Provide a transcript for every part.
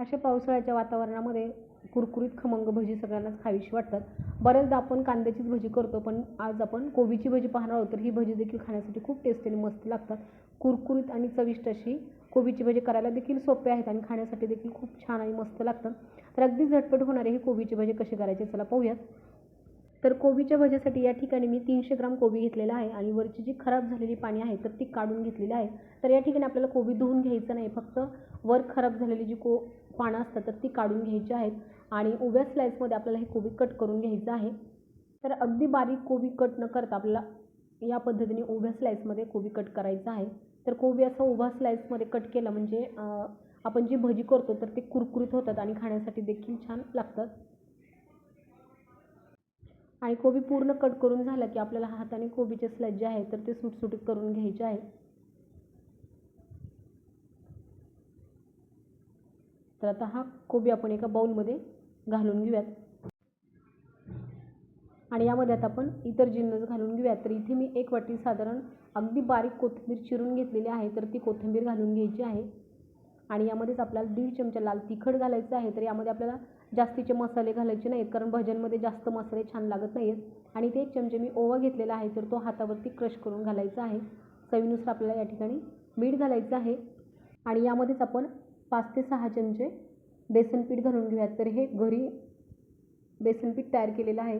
अशा पावसाळ्याच्या वातावरणामध्ये कुरकुरीत खमंग भजी सगळ्यांनाच खावीशी वाटतात. बऱ्याचदा आपण कांद्याचीच भजी करतो पण आज आपण कोबीची भजी पाहणार आहोत तर ही भजी देखील खाण्यासाठी खूप टेस्टी आणि मस्त लागतात. कुरकुरीत आणि चविष्ट अशी कोबीची भजी करायला देखील सोपे आहेत आणि खाण्यासाठी देखील खूप छान आणि मस्त लागतात. तर अगदी झटपट होणारे ही कोबीची भजी कशी करायची चला पाहूयात. तर कोबीच्या भजीसाठी या ठिकाणी मी तीनशे ग्राम कोबी घेतलेला आहे आणि वरची जी खराब झालेली पाणी आहे तर ती काढून घेतलेली आहे. तर या ठिकाणी आपल्याला कोबी धुवून घ्यायचं नाही फक्त वर खराब झालेली जी को पानं असतात तर ती काढून घ्यायची आहेत. आणि उभ्या स्लाईसमध्ये आपल्याला हे कोबी कट करून घ्यायचं आहे. तर अगदी बारीक कोबी कट न करता आपल्याला या पद्धतीने उभ्या स्लाईसमध्ये कोबी कट करायचा आहे. तर कोबी असं उभा स्लाईसमध्ये कट केला म्हणजे आपण जी भजी करतो तर ते कुरकुरीत होतात आणि खाण्यासाठी देखील छान लागतात. आणि कोबी पूर्ण कट करून झाला की आपल्याला हाताने कोबीचे स्लाइस जे आहे तर ते सुटसुटीत करून घ्यायचे आहे. तर आता हा कोबी आपण एका बाउलमध्ये घालून घेऊयात. आणि यामध्ये आता आपण इतर जिन्नस घालून घेऊयात. तर इथे मी एक वाटी साधारण अगदी बारीक कोथिंबीर चिरून घेतलेली आहे तर ती कोथिंबीर घालून घ्यायची आहे. आणि यामध्येच आपल्याला दीड चमचा लाल तिखट घालायचं आहे तर यामध्ये आपल्याला जास्तीचे मसाले घालायचे नाहीत कारण भजनमध्ये जास्त मसाले छान लागत नाहीत. आणि ते एक चमचे मी ओवा घेतलेला आहे तर तो हातावरती क्रश करून घालायचा आहे. चवीनुसार आपल्याला या ठिकाणी मीठ घालायचं आहे. आणि यामध्येच आपण पाच ते सहा चमचे बेसन पीठ घालून घेऊयात. तर हे घरी बेसन पीठ तयार केलेलं आहे.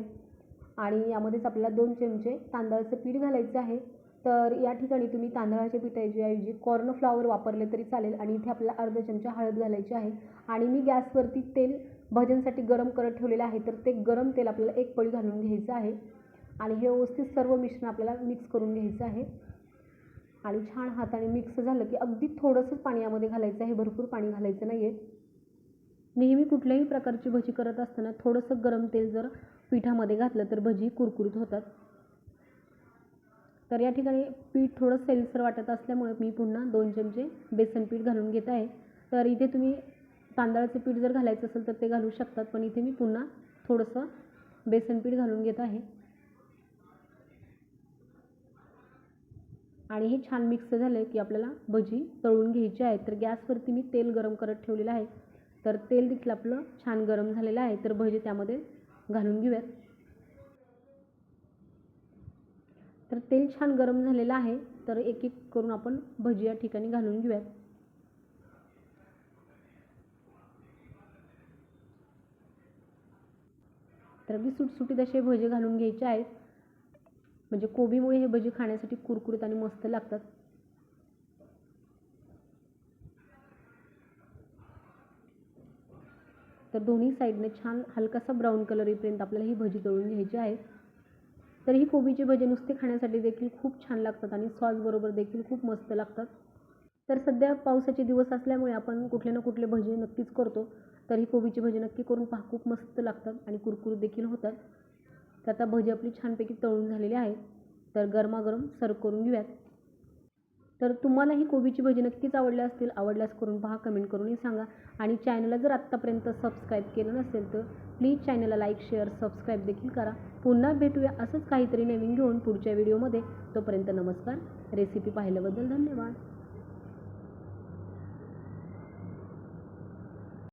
आणि यामध्येच आपल्याला दोन चमचे तांदळाचं पीठ घालायचं आहे. तर या ठिकाणी तुम्ही तांदळाच्या पिठाऐवजी कॉर्नफ्लॉवर वापरले तरी चालेल. आणि इथे आपल्याला अर्धा चमचा हळद घालायची आहे. आणि मी गॅसवरती तेल भजनसाठी गरम करत ठेवलेलं आहे तर ते गरम तेल आपल्याला एक पळी घालून घ्यायचं आहे. आणि हे व्यवस्थित सर्व मिश्रण आपल्याला मिक्स करून घ्यायचं आहे. आणि छान हाताने मिक्स झालं की अगदी थोडंसंच पाणी यामध्ये घालायचं आहे. भरपूर पाणी घालायचं नाही आहे नेहमी कुठल्याही प्रकारची भजी करत असताना थोडंसं गरम तेल जर पिठामध्ये घातलं तर भजी कुरकुरीत होतात. तर या ठिकाणी पीठ थोडं सैलसर वाटत असल्यामुळे मी पुन्हा दोन चमचे बेसन पीठ घालून घेत आहे. तर इथे तुम्ही तांदळाचं पीठ जर घालायचं असेल तर ते घालू शकतात पण इथे मी पुन्हा थोडंसं बेसन पीठ घालून घेत आहे. आणि हे छान मिक्स झालं आहे की आपल्याला भजी तळून घ्यायची आहे. तर गॅसवरती मी तेल गरम करत ठेवलेलं आहे. तर तेल देखील आपलं छान गरम झालेलं आहे. तर भजी त्यामध्ये घालून घेऊयात. तर तेल छान गरम झालेलं आहे. तर एक एक करून आपण भजी या ठिकाणी घालून घेऊयात. तर अगदी सुटसुटीत असे भजे घालून घ्यायचे आहेत. म्हणजे कोबीमुळे हे भजी खाण्यासाठी कुरकुरीत आणि मस्त लागतात. तर दोन्ही साईडने छान हलकासा ब्राऊन कलर येईपर्यंत आपल्याला ही भजी तळून घ्यायची आहे. तर ही कोबीची भजी नुसते खाण्यासाठी देखील खूप छान लागतात आणि सॉसबरोबर देखील खूप मस्त लागतात. तर सध्या पावसाचे दिवस असल्यामुळे आपण कुठले ना कुठले भजी नक्कीच करतो. तर ही कोबीची भजी नक्की करून पहा खूप मस्त लागतात आणि कुरकुरीत देखील होतात. तर आता भजी आपली छानपैकी तळून झालेली आहे. तर गरमागरम सर्व करून घेऊयात. तर तुम्हाला ही कोबीची भजी नक्कीच आवडल्या असतील आवडल्यास करून पहा कमेंट करूनही सांगा. आणि चॅनलला जर आत्तापर्यंत सबस्क्राईब केलं नसेल तर प्लीज चॅनलला लाईक शेअर सबस्क्राईब देखील करा. पुन्हा भेटूया असंच काहीतरी नवीन घेऊन पुढच्या व्हिडिओमध्ये. तोपर्यंत नमस्कार. रेसिपी पाहिल्याबद्दल धन्यवाद.